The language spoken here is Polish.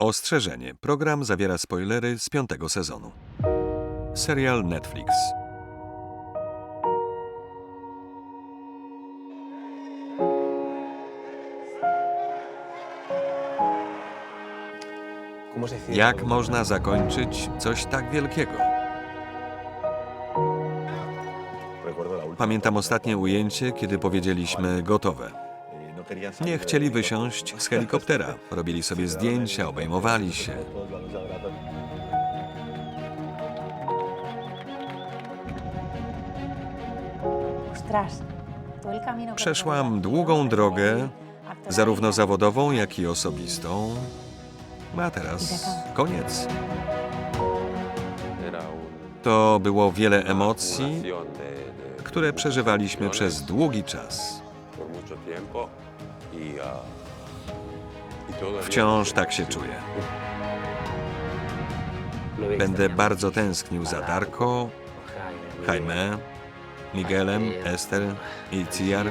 Ostrzeżenie. Program zawiera spoilery z piątego sezonu. Serial Netflix. Jak można zakończyć coś tak wielkiego? Pamiętam ostatnie ujęcie, kiedy powiedzieliśmy gotowe. Nie chcieli wysiąść z helikoptera. Robili sobie zdjęcia, obejmowali się. Przeszłam długą drogę, zarówno zawodową, jak i osobistą. A teraz koniec. To było wiele emocji, które przeżywaliśmy przez długi czas. Wciąż tak się czuję. Będę bardzo tęsknił za Darko, Jaime, Miguelem, Ester i Ciar.